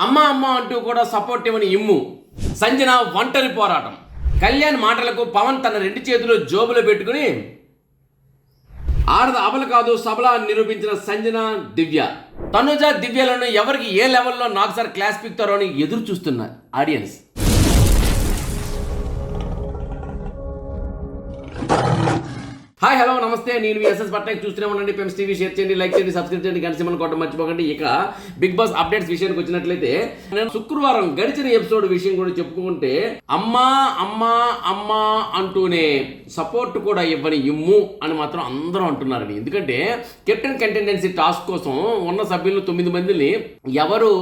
అమ్మ అమ్మ అంటూ కూడా సపోర్ట్ ఇవ్వని ఇమ్ము. సంజన ఒంటరి పోరాటం. కళ్యాణ్ మాటలకు పవన్ తన రెండు చేతులు జోబులో పెట్టుకుని ఆడద అమలు కాదు సబల అని నిరూపించిన సంజన దివ్య. తనుజ దివ్యలను ఎవరికి ఏ లెవెల్లో నాకు సార్ క్లాస్ పిక్తారో అని ఎదురు చూస్తున్నారు ఆడియన్స్ హాయ్ హలో నమస్తే. నేను మీ ఎస్ఎస్ పట్నాయక్. చూస్తూనే ఉండండి. పెమ్స్ టీవీ షేర్ చేయండి లైక్ చేయండి సబ్స్క్రైబ్ చేయండి. గంట సిమ్మని కొట్టడం మర్చిపోకండి. ఇక బిగ్ బాస్ అప్డేట్స్ విషయానికి వచ్చినట్లయితే నేను శుక్రవారం గడిచిన ఎపిసోడ్ విషయం కూడా చెప్పుకుంటే అమ్మా అమ్మా అమ్మా అంటూనే సపోర్ట్ కూడా ఇవ్వని ఇమ్ము అని మాత్రం అందరూ అంటున్నారండి. ఎందుకంటే కెప్టెన్ కంటెండెన్సీ టాస్క్ కోసం ఉన్న సభ్యులు తొమ్మిది మందిని ఎవరు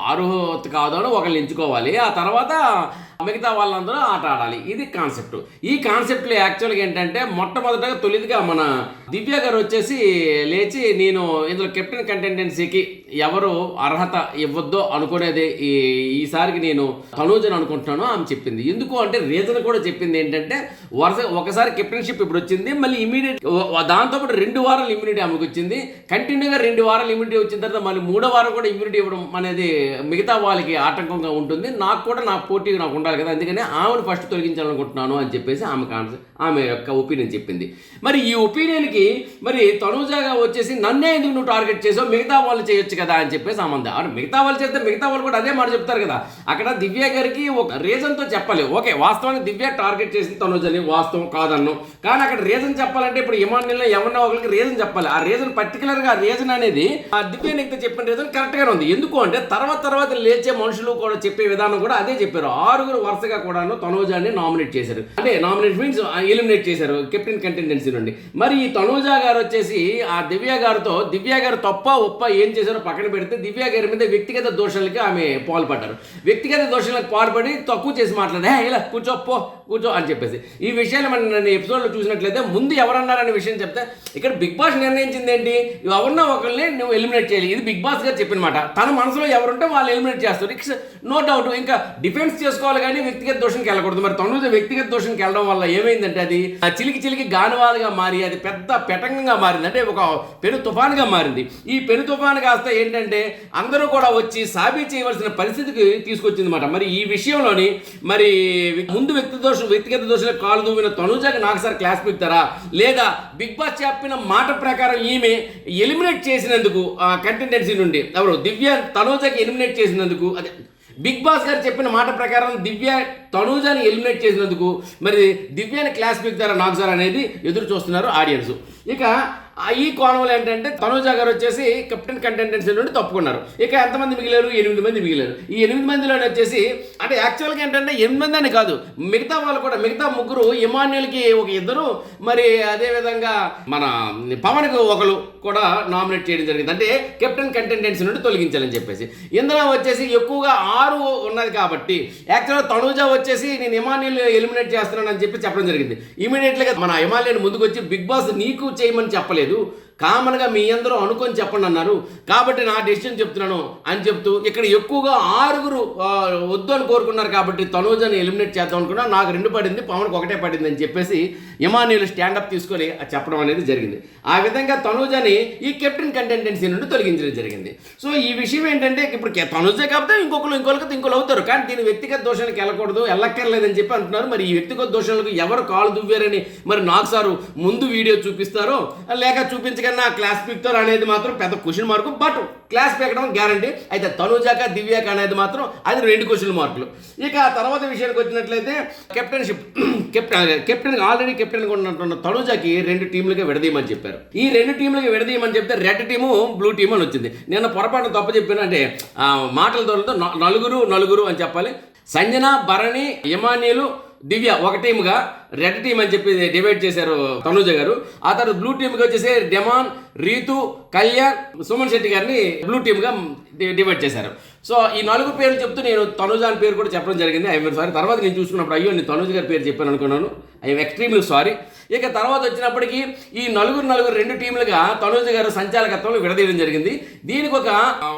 అర్హత కాదో అని ఒకళ్ళు ఎంచుకోవాలి. ఆ తర్వాత మిగతా వాళ్ళందరూ ఆట ఆడాలి. ఇది కాన్సెప్ట్. ఈ కాన్సెప్ట్లో యాక్చువల్గా ఏంటంటే మొట్టమొదటగా తొలిదిగా మన దివ్య గారు వచ్చేసి లేచి నేను ఇందులో కెప్టెన్ కంటెండెన్సీకి ఎవరు అర్హత ఇవ్వద్దో అనుకునేది ఈ ఈసారికి నేను తనూజని అనుకుంటున్నాను ఆమె చెప్పింది. ఎందుకు అంటే రీజన్ కూడా చెప్పింది ఏంటంటే వరుస ఒకసారి కెప్టెన్షిప్ ఇప్పుడు వచ్చింది మళ్ళీ ఇమీడియట్ దాంతోపాటు రెండు వారాలు ఇమ్యూనిటీ ఆమెకు వచ్చింది. కంటిన్యూగా రెండు వారాలు ఇమ్యూనిటీ వచ్చిన తర్వాత మళ్ళీ మూడో వారం కూడా ఇమ్యూనిటీ ఇవ్వడం అనేది మిగతా వాళ్ళకి ఆటంకంగా ఉంటుంది. నాకు కూడా నా పోటీ నాకు ఉండాలి కదా అందుకని ఆమెను ఫస్ట్ తొలగించాలనుకుంటున్నాను అని చెప్పేసి ఆమె కాన్సె ఆమె యొక్క ఒపీనియన్ చెప్పింది. మరి ఈ ఒపీనియన్కి మరి తనుజాగా వచ్చేసి నన్నే ఎందుకు నువ్వు టార్గెట్ చేసావు? మిగతా వాళ్ళు చేయొచ్చు కదా అని చెప్పేసి ఆమె అంది. అవును మిగతా వాళ్ళు చెప్తే మిగతా వాళ్ళు కూడా అదే మాట చెప్తారు కదా. అక్కడ దివ్య గారికి ఒక రీజన్తో చెప్పాలి ఓకే వాస్తవానికి దివ్య టార్గెట్ చేసింది తనుజని వాస్తవం కాదన్ను. కానీ అక్కడ రీజన్ చెప్పాలంటే ఇప్పుడు ఇమాన్యుల్లో ఎవరినో ఒకరికి రీజన్ చెప్పాలి. ఆ రీజన్ పర్టికులర్గా ఆ రీజన్ అనేది ఆ దివ్య నీకు చెప్పిన రీజన్ కరెక్ట్గానే ఉంది. ఎందుకు అంటే తర్వాత తర్వాత లేచే మనుషులు కూడా చెప్పే విధానం కూడా అదే చెప్పారు. ఆరుగురు వరుసగా కూడాను తనూజాని నామినేట్ చేశారు. అంటే నామినేట్ మీన్స్ ఎలిమినేట్ చేశారు. కెప్టెన్ కంటెండెన్సీ నుండి. మరి ఈ తనూజా గారు వచ్చేసి ఆ దివ్య గారితో దివ్య గారు తప్ప ఒప్ప ఏం చేశారో పక్కన పెడితే దివ్య గారి మీద వ్యక్తిగత దోషాలకి ఆమె పాల్పడ్డారు. వ్యక్తిగత దోషాలకు పాల్పడి తక్కువ చేసి మాట్లాడే ఇలా కూర్చోపో కూర్చో అని చెప్పేసి. ఈ విషయాలు మనం నేను ఎపిసోడ్లో చూసినట్లయితే ముందు ఎవరన్నారనే విషయం చెప్తే ఇక్కడ బిగ్ బాస్ నిర్ణయించింది ఏంటి ఎవరన్నా ఒకరిని నువ్వు ఎలిమినేట్ చేయాలి. ఇది బిగ్ బాస్ గారు చెప్పిన మాట. తన మనసులో ఎవరుంటే వాళ్ళు ఎలిమినేట్ చేస్తారు. It's no doubt. ఇంకా డిఫెన్స్ చేసుకోవాలి కానీ వ్యక్తిగత దోషంకి వెళ్ళకూడదు. మరి తొమ్మిది వ్యక్తిగత దోషంకి వెళ్ళడం వల్ల ఏమైందంటే అది? ఆ చిలికి చిలికి గానువాలుగా మారి అది పెద్ద పెటంగంగా మారింది. అంటే ఒక పెను తుఫాన్గా మారింది. ఈ పెను తుఫాను కాస్త ఏంటంటే అందరూ కూడా వచ్చి సాబీ చేయవలసిన పరిస్థితికి తీసుకొచ్చింది అనమాట మరి ఈ విషయంలోని మరి ముందు వ్యక్తి దోషం వ్యక్తిగత దోషాలకు కాలు దూవిన తనుజాకి నాకు సార్ క్లాస్ పెడతారా? లేదా బిగ్ బాస్ చెప్పిన మాట ప్రకారం ఈమె ఎలిమినేట్ చేసినందుకు ఆ కంటెండెన్సీ నుండి. ఎవరు? దివ్య తనుజాకి ఎలిమినేట్ చేసినందుకు అదే బిగ్ బాస్ గారు చెప్పిన మాట ప్రకారం దివ్య తనూజాని ఎలిమినేట్ చేసినందుకు మరి దివ్యాని క్లాస్ పిక్తారా నాకు సార్ అనేది ఎదురు చూస్తున్నారు ఆడియన్స్. ఇక ఈ కోణంలో ఏంటంటే తనూజా గారు వచ్చేసి కెప్టెన్ కంటెంటెన్సీ నుండి తప్పుకున్నారు. ఇక ఎంతమంది మిగిలారు? ఎనిమిది మంది మిగిలారు. ఈ ఎనిమిది మందిలో వచ్చేసి అంటే యాక్చువల్గా ఏంటంటే ఎనిమిది మంది అని కాదు మిగతా వాళ్ళు కూడా మిగతా ముగ్గురు ఇమాన్యుల్కి ఒక ఇద్దరు మరి అదేవిధంగా మన పవన్కి ఒకరు కూడా నామినేట్ చేయడం జరిగింది. అంటే కెప్టెన్ కంటెంటెన్సీ నుండి తొలగించాలని చెప్పేసి. ఇందులో వచ్చేసి ఎక్కువగా ఆరు ఉన్నది కాబట్టి యాక్చువల్గా తనూజా వచ్చేసి నేను ఇమాన్యుల్ ఎలిమినేట్ చేస్తున్నాను అని చెప్పి చెప్పడం జరిగింది. ఇమీడియట్గా మన ఇమాన్యుల్ ముందుకు వచ్చి బిగ్ బాస్ నీకు చేయమని చెప్పలేదు. Edu, కామన్గా మీ అందరూ అనుకొని చెప్పండి అన్నారు. కాబట్టి నా డెసిషన్ చెప్తున్నాను అని చెప్తూ ఇక్కడ ఎక్కువగా ఆరుగురు వద్దు అని కోరుకున్నారు కాబట్టి తనూజని ఎలిమినేట్ చేద్దాం అనుకున్నా. నాకు రెండు పడింది పవన్కి ఒకటే పడింది అని చెప్పేసి ఇమానీయులు స్టాండప్ తీసుకొని అది చెప్పడం అనేది జరిగింది. ఆ విధంగా తనూజని ఈ కెప్టెన్ కంటెంటెన్సీ నుండి తొలగించడం జరిగింది. సో ఈ విషయం ఏంటంటే ఇప్పుడు కె- కాబట్టి కాకపోతే ఇంకొకరు ఇంకొకరికి ఇంకొకరు అవుతారు. కానీ దీని వ్యక్తిగత దోషానికి వెళ్ళకూడదు వెళ్ళక్కర్లేదని చెప్పి అంటున్నారు. మరి ఈ వ్యక్తిగత దోషాలకు ఎవరు కాలు దువ్వారని మరి నాకు సారు ముందు వీడియో చూపిస్తారో లేక కన్నా క్లాస్ పిక్తారు అనేది మాత్రం పెద్ద క్వశ్చన్ మార్కు బట్ క్లాస్ పీకడం గ్యారంటీ అయితే తనుజాక దివ్యాక అనేది మాత్రం అది రెండు క్వశ్చన్ మార్కులు ఇక ఆ తర్వాత విషయానికి వచ్చినట్లయితే captainship captain captain already captain ఉన్నటువంటి తనుజాకి రెండు టీంలకి విడదీయమని చెప్పారు. ఈ రెండు టీంలకి విడదీయమని చెప్తే రెడ్ టీము బ్లూ టీము అని వచ్చింది. నిన్న పొరపాటు తప్ప చెప్పిన అంటే మాటల దొరలతో నలుగురు నలుగురు అని చెప్పాలి. సంజన భరణి యమానీలు దివ్య ఒక టీమ్గా రెడ్ టీం అని చెప్పి డివైడ్ చేశారు తనుజ గారు. ఆ తర్వాత బ్లూ టీమ్కి వచ్చేసి డెమాన్ రీతు కళ్యాణ్ సుమన్ శెట్టి గారిని బ్లూ టీమ్గా డివైడ్ చేశారు. సో ఈ నాలుగు పేర్లు చెప్తూ నేను తనుజ అని పేరు కూడా చెప్పడం జరిగింది. ఐఎమ్ సారీ తర్వాత నేను చూసుకున్నప్పుడు అయ్యో నేను తనుజ గారి పేరు చెప్పాను అనుకున్నాను. I'm extremely sorry. ఇక తర్వాత వచ్చినప్పటికీ ఈ నలుగురు నలుగురు రెండు టీంలుగా తనుజ గారు సంచాలకత్వంలో విడదీయడం జరిగింది. దీనికి ఒక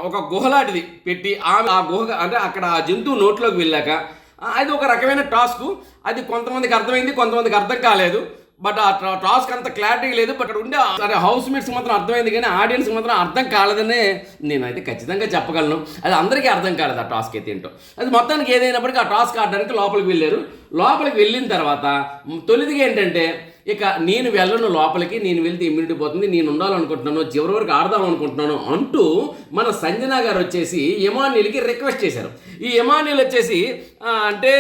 ఒక గుహలాంటిది పెట్టి ఆమె ఆ గుహ అంటే అక్కడ ఆ జంతువు నోట్లోకి వెళ్ళాక అది ఒక రకమైన టాస్క్. అది కొంతమందికి అర్థమైంది కొంతమందికి అర్థం కాలేదు. బట్ ఆ టా- టాస్క్ అంత క్లారిటీ లేదు. బట్ అక్కడ ఉండే సరే హౌస్ మేట్స్ మాత్రం అర్థమైంది కానీ ఆడియన్స్ మాత్రం అర్థం కాలేదనే నేనైతే ఖచ్చితంగా చెప్పగలను. అది అందరికీ అర్థం కాలేదు ఆ టాస్క్ అయితే ఏంటో. అది మొత్తానికి ఏదైనప్పటికీ ఆ టాస్క్ ఆడడానికి లోపలికి వెళ్ళారు. లోపలికి వెళ్ళిన తర్వాత తొలిదిగా ఏంటంటే ఇక నేను వెళ్ళను లోపలికి నేను వెళ్తే ఇమ్యూనిటీ పోతుంది నేను ఉండాలనుకుంటున్నాను చివరి వరకు ఆడదాం అనుకుంటున్నాను అంటూ మన సంజన గారు వచ్చేసి ఎమాన్యుల్కి రిక్వెస్ట్ చేశారు. ఈ ఎమాన్యుల్ వచ్చేసి అంటే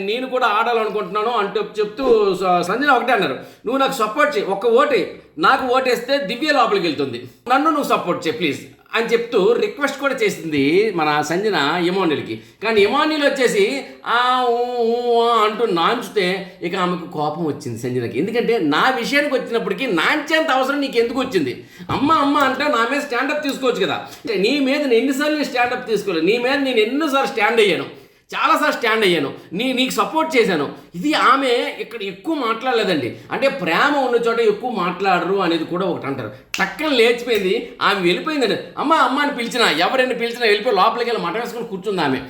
నేను కూడా ఆడాలనుకుంటున్నాను అంటూ చెప్తూ స- సంజన ఒకటే అన్నారు. నువ్వు నాకు సపోర్ట్ చేయి ఒక్క ఓటే నాకు ఓటేస్తే దివ్య లోపలికి వెళ్తుంది. నన్ను నువ్వు సపోర్ట్ చేయి ప్లీజ్ అని చెప్తూ రిక్వెస్ట్ కూడా చేసింది మన సంజన ఎమాన్యుల్కి కానీ ఎమాన్యుల్ వచ్చేసి ఆ ఊ, అంటూ నాంచితే ఇక ఆమెకు కోపం వచ్చింది సంజనకి. ఎందుకంటే నా విషయానికి వచ్చినప్పటికీ నాంచేంత అవసరం నీకు ఎందుకు వచ్చింది? అమ్మ అమ్మ అంటే నా మీద స్టాండప్ తీసుకోవచ్చు కదా. నీ మీద నేను ఎన్నిసార్లు నేను స్టాండప్ తీసుకోలేదు. నీ మీద నేను ఎన్నోసార్లు స్టాండ్ అయ్యాను. చాలాసార్లు స్టాండ్ అయ్యాను. నీ నీకు సపోర్ట్ చేశాను. ఇది ఆమె ఇక్కడ ఎక్కువ మాట్లాడలేదండి. అంటే ప్రేమ ఉన్న చోట ఎక్కువ మాట్లాడరు అనేది కూడా ఒకటి అంటారు. టక్కన లేచిపోయింది ఆమె వెళ్ళిపోయిందండి. అమ్మ అమ్మ అని పిలిచినా ఎవరైనా పిలిచినా వెళ్ళిపోయి లోపలికి వెళ్ళి మట వేసుకొని కూర్చుంది ఆమె.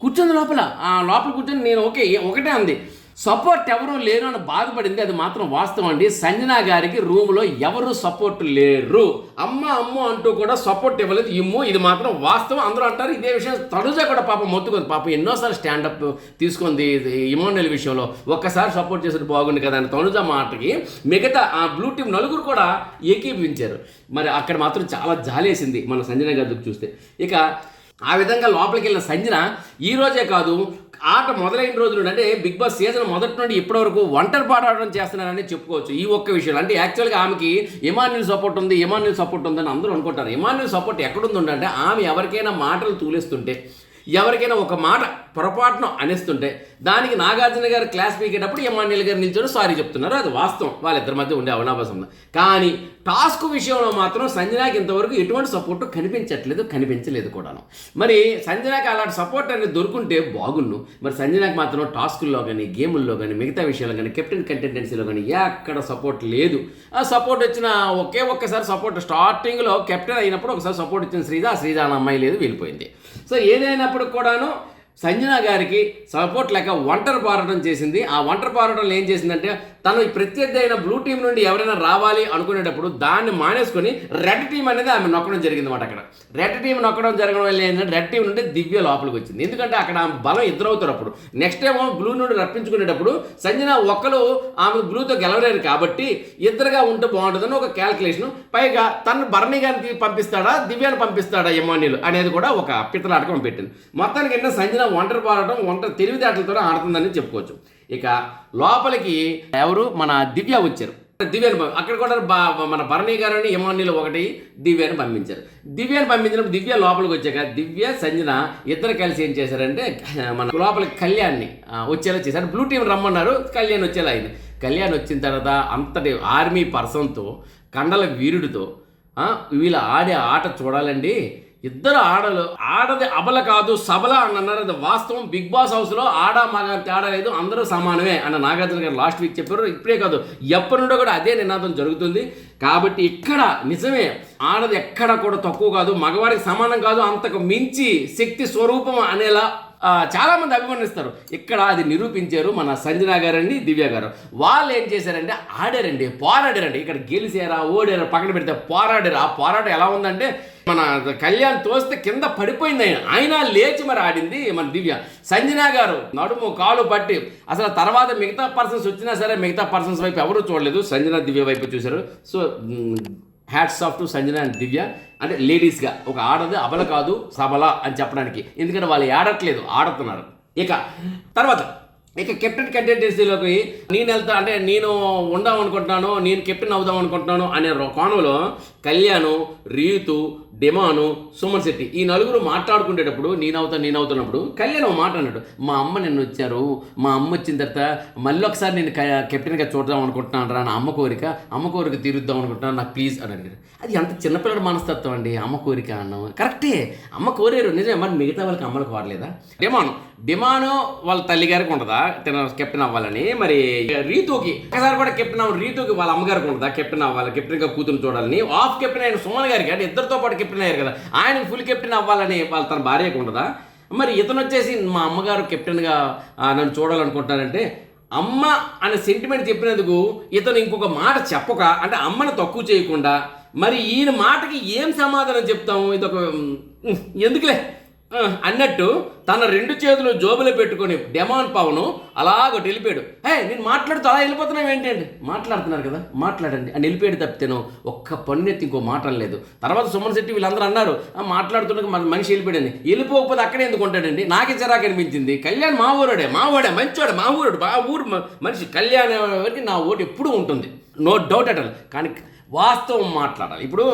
కూర్చుంది లోపల ఆ లోపల కూర్చొని నేను ఓకే ఒకటే అంది. సపోర్ట్ ఎవరు లేరు అని బాధపడింది. అది మాత్రం వాస్తవం అండి. సంజన గారికి రూమ్లో ఎవరు సపోర్ట్ లేరు. అమ్మ అమ్మ అంటూ కూడా సపోర్ట్ ఇవ్వలేదు. ఇమ్ము ఇది మాత్రం వాస్తవం. అందరూ అంటారు ఇదే విషయం. తనుజ కూడా పాపం మొత్తుకుంది. పాపం ఎన్నోసార్లు స్టాండప్ తీసుకుంది ఇది ఇమోనల్ విషయంలో. ఒక్కసారి సపోర్ట్ చేసేది బాగుంది కదా అని తనుజ మాటకి మిగతా ఆ బ్లూ టీమ్ నలుగురు కూడా ఏకీభవించారు. మరి అక్కడ మాత్రం చాలా జాలేసింది మన సంజన గారి చూస్తే. ఇక ఆ విధంగా లోపలికి వెళ్ళిన సంజన ఈ రోజే కాదు ఆట మొదలైన రోజు నుండి అంటే బిగ్ బాస్ సీజన్ మొదటి నుండి ఇప్పటి వరకు ఒంటరి పాడడం చేస్తున్నారని చెప్పుకోవచ్చు ఈ ఒక్క విషయం. అంటే యాక్చువల్గా ఆమెకి ఇమాన్యుల్ సపోర్ట్ ఉంది ఇమాన్యుల్ సపోర్ట్ ఉందని అందరూ అనుకుంటారు. ఇమాన్యుల్ సపోర్ట్ ఎక్కడుంది అంటే ఆమె ఎవరికైనా మాటలు తూలేస్తుంటే ఎవరికైనా ఒక మాట పొరపాటున అనేస్తుంటే దానికి నాగార్జున గారు క్లాస్ పీకేటప్పుడు ఎమ్మాన్యుల్ గారు నిల్చొని సారీ చెప్తున్నారు. అది వాస్తవం. వాళ్ళిద్దరి మధ్య ఉండే అవినాభాసం కానీ టాస్క్ విషయంలో మాత్రం సంజనాకి ఇంతవరకు ఎటువంటి సపోర్ట్ కనిపించట్లేదు కనిపించలేదు కూడాను. మరి సంజనాకి అలాంటి సపోర్ట్ అనేది దొరుకుంటే బాగున్ను మరి సంజనాకి మాత్రం టాస్కుల్లో కానీ గేముల్లో కానీ మిగతా విషయాల్లో కానీ కెప్టెన్ కంటెంటెన్సీలో కానీ ఎక్కడ సపోర్ట్ లేదు. ఆ సపోర్ట్ వచ్చిన ఒకే ఒక్కసారి సపోర్ట్ స్టార్టింగ్లో కెప్టెన్ అయినప్పుడు ఒకసారి సపోర్ట్ ఇచ్చిన శ్రీజ ఆ శ్రీజ అమ్మాయి లేదు వెళ్ళిపోయింది. సో ఏదైనప్పుడు కూడాను సంజన గారికి సపోర్ట్ లేక ఒంటరి పారటం చేసింది. ఆ ఒంటరి పారటంలో ఏం చేసిందంటే తను ఈ ప్రత్యర్థి అయిన బ్లూ టీం నుండి ఎవరైనా రావాలి అనుకునేటప్పుడు దాన్ని మానేసుకొని రెడ్ టీం అనేది ఆమె నొక్కడం జరిగింది అనమాట అక్కడ. రెడ్ టీం నొక్కడం జరగడం వల్ల ఏంటంటే రెడ్ టీం నుండి దివ్య లోపలికి వచ్చింది. ఎందుకంటే అక్కడ ఆమె బలం ఇద్దరవుతారు అప్పుడు నెక్స్ట్ టైం బ్లూ నుండి రప్పించుకునేటప్పుడు సంజన ఒక్కరు ఆమె బ్లూతో గెలవలేరు కాబట్టి ఇద్దరుగా ఉంటే బాగుంటుందని ఒక క్యాల్కులేషన్ పైగా తను భరణి గారిని పంపిస్తాడా దివ్యాన్ని పంపిస్తాడా ఎమాన్యులు అనేది కూడా ఒక పిత్తలాటకం పెట్టింది. మొత్తానికి ఏంటంటే సంజన ఒంటరి పాడటం ఒంటరి తెలివితేటలతో ఆడుతుందని చెప్పుకోవచ్చు. ఇక లోపలికి ఎవరు? మన దివ్య వచ్చారు. దివ్యను అక్కడ కూడా మన భరణి గారిని ఎమాన్యులు ఒకటి దివ్యాన్ని పంపించారు. దివ్యాన్ని పంపించినప్పుడు దివ్య లోపలికి వచ్చాక దివ్య సంజన ఇద్దరు కలిసి ఏం చేశారంటే మన లోపలికి కళ్యాణ్ని వచ్చేలా చేశారు. బ్లూ టీం రమ్మన్నారు కళ్యాణ్ వచ్చేలా అయింది. కళ్యాణ్ వచ్చిన తర్వాత అంతటి ఆర్మీ పర్సన్తో కండల వీరుడితో వీళ్ళ ఆడే ఆట చూడాలండి. ఇద్దరు ఆడలు ఆడది అబల కాదు సబల అని అన్నారు. అది వాస్తవం. బిగ్ బాస్ హౌస్లో ఆడ మగ తేడా లేదు. అందరూ సమానమే అన్న నాగార్జున గారు లాస్ట్ వీక్ చెప్పారు. ఇప్పుడే కాదు ఎప్పటి నుండో కూడా అదే నినాదం జరుగుతుంది. కాబట్టి ఇక్కడ నిజమే ఆడది ఎక్కడ కూడా తక్కువ కాదు మగవాడికి సమానం కాదు అంతకు మించి శక్తి స్వరూపం అనేలా చాలామంది అభిమానిస్తారు ఇక్కడ అది నిరూపించారు మన సంజన గారండి దివ్య గారు. వాళ్ళు ఏం చేశారంటే ఆడారండి పోరాడారండి. ఇక్కడ గెలిచారా ఓడారా పక్కన పెడితే పోరాడారు. ఆ పోరాటం ఎలా ఉందంటే మన కళ్యాణ్ తోస్తే కింద పడిపోయింది ఆయన. ఆయన లేచి మరి ఆడింది మన దివ్య. సంజన గారు నడుము కాలు పట్టి అసలు తర్వాత మిగతా పర్సన్స్ వచ్చినా సరే మిగతా పర్సన్స్ వైపు ఎవరు చూడలేదు. సంజన దివ్య వైపు చూశారు. So hats off to Sanjana and Divya. అంటే లేడీస్గా ఒక ఆడది అబల కాదు సబల అని చెప్పడానికి. ఎందుకంటే వాళ్ళు ఆడట్లేదు ఆడుతున్నారు. ఇక తర్వాత ఇక కెప్టెన్ కంటెంటెన్సీలోకి నేను వెళ్తా అంటే నేను ఉందాం అనుకుంటున్నాను నేను కెప్టెన్ అవుదాం అనుకుంటున్నాను అనే కోణంలో కళ్యాణ్ రీతు డిమాను సుమన్ శెట్టి ఈ నలుగురు మాట్లాడుకునేటప్పుడు నేను అవుతా నేను అవుతున్నప్పుడు కళ్యాణ్ ఒక మాట అన్నాడు. మా అమ్మ నిన్న వచ్చారు. మా అమ్మ వచ్చిన తర్వాత మళ్ళీ ఒకసారి నేను కెప్టెన్గా చూద్దాం అనుకుంటున్నాను రా నా అమ్మ కోరిక. అమ్మ కోరిక తీరుద్దాం అనుకుంటున్నాను నాకు ప్లీజ్ అని అడిగారు అది ఎంత చిన్నపిల్లల మనస్తత్వం అండి అమ్మ కోరిక అన్నాం కరెక్టే. అమ్మ కోరారు. నిజమే. మరి మిగతా వాళ్ళకి అమ్మలు కోరలేదా? డిమాను డిమాను వాళ్ళ తల్లి గారికి ఉంటుందా? తన కెప్టెన్ అవ్వాలని. మరి రీతుకి ఒకసారి కూడా కెప్టెన్ అవ్వాలి రీతుకి వాళ్ళ అమ్మగారికి ఉంటుందా? కెప్టెన్ అవ్వాలి కెప్టెన్గా కూతురు చూడాలని. ఆఫ్ కెప్టెన్ అయిన సుమన్ గారికి అంటే ఇద్దరితో పాటు కెప్టెన్ అయ్యారు కదా ఆయన ఫుల్ కెప్టెన్ అవ్వాలని వాళ్ళ తన భార్యకు ఉంటుందా? మరి ఇతను వచ్చేసి మా అమ్మగారు కెప్టెన్గా నన్ను చూడాలనుకుంటానంటే అమ్మ అనే సెంటిమెంట్ చెప్పినందుకు ఇతను ఇంకొక మాట చెప్పక అంటే అమ్మను తక్కువ చేయకుండా మరి ఈయన మాటకి ఏం సమాధానం చెప్తాము ఇదొక ఎందుకులే? అన్నట్టు తన రెండు చేతులు జోబులో పెట్టుకొని డెమాన్ పవను అలాగ వెళ్ళిపోయాడు హే నేను మాట్లాడుతూ అలా వెళ్ళిపోతున్నావు ఏంటండి మాట్లాడుతున్నారు కదా మాట్లాడండి. అని వెళ్ళిపోయాడు తప్పితేను ఒక్క పన్నెత్తి ఇంకో మాట లేదు. తర్వాత సుమన్ శెట్టి వీళ్ళందరూ అన్నారు "ఆ, మాట్లాడుతుండగా మన మనిషి వెళ్ళిపోయాడని వెళ్ళిపోకపోతే అక్కడే ఎందుకు ఉంటాడండి? నాకే చిరాకు అనిపించింది. కళ్యాణ్ మా ఊరోడే మా ఊడే మంచోడే మా ఊరోడు మా ఊరు మనిషి. కళ్యాణ్ వరకు నా ఓటు ఎప్పుడూ ఉంటుంది. నో డౌట్ అటల్ కానీ వాస్తవం మాట్లాడాలి. ఇప్పుడు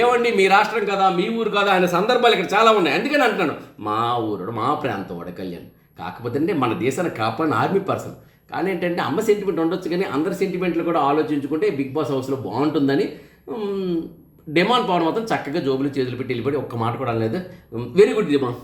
ఏమండి మీ రాష్ట్రం కదా మీ ఊరు కదా అనే సందర్భాలు ఇక్కడ చాలా ఉన్నాయి. అందుకని అంటున్నాను మా ఊరు మా ప్రాంతం వాడు కళ్యాణ్. కాకపోతే అంటే మన దేశాన్ని కాపాడిన ఆర్మీ పర్సన్ కానీ ఏంటంటే అమ్మ సెంటిమెంట్ ఉండొచ్చు కానీ అందరి సెంటిమెంట్లు కూడా ఆలోచించుకుంటే బిగ్ బాస్ హౌస్లో బాగుంటుందని డిమాండ్ పవన్ మాత్రం చక్కగా జోబులు చేతులు పెట్టి వెళ్ళిపోయి ఒక్క మాట కూడా అనలేదు. వెరీ గుడ్ డిమాండ్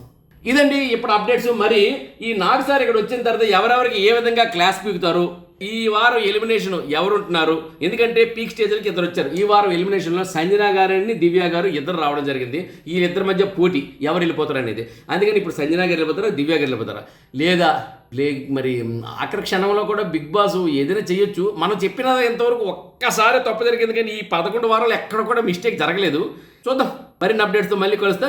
ఇదండి ఇప్పుడు అప్డేట్స్. మరి ఈ నాగసారి ఇక్కడ వచ్చిన తర్వాత ఎవరెవరికి ఏ విధంగా క్లాస్ పీకుతారు? ఈ వారం ఎలిమినేషన్ ఎవరు ఉంటున్నారు ఎందుకంటే పీక్ స్టేజ్లకి ఇద్దరు వచ్చారు. ఈ వారం ఎలిమినేషన్లో సంజన గారిని దివ్య గారు ఇద్దరు రావడం జరిగింది. వీళ్ళిద్దరి మధ్య పోటీ ఎవరు వెళ్ళిపోతారు అనేది. అందుకని ఇప్పుడు సంజన గారు వెళ్ళిపోతారా దివ్య గారు వెళ్ళిపోతారా? లేదా లే మరి ఆఖరి క్షణంలో కూడా బిగ్ బాస్ ఏదైనా చేయొచ్చు. మనం చెప్పిన ఎంతవరకు ఒక్కసారి తప్పు జరిగింది. కానీ ఈ పదకొండు వారాలు ఎక్కడ కూడా మిస్టేక్ జరగలేదు. చూద్దాం. మరిన్ని అప్డేట్స్తో మళ్ళీ కలుస్తా.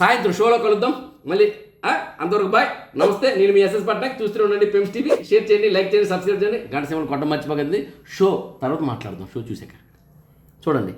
సాయంత్రం షోలో కలుద్దాం. మళ్ళీ అంతవరకు బాయ్. నమస్తే నేను మీ ఎస్ఎస్ పట్నాయక్. చూస్తూనే ఉండండి పెంస్ టీవీ షేర్ చేయండి లైక్ చేయండి సబ్స్క్రైబ్ చేయండి. గంట సేవలు కొట్ట మర్చిపోకండి షో తర్వాత మాట్లాడదాం. షో చూసాక. చూడండి.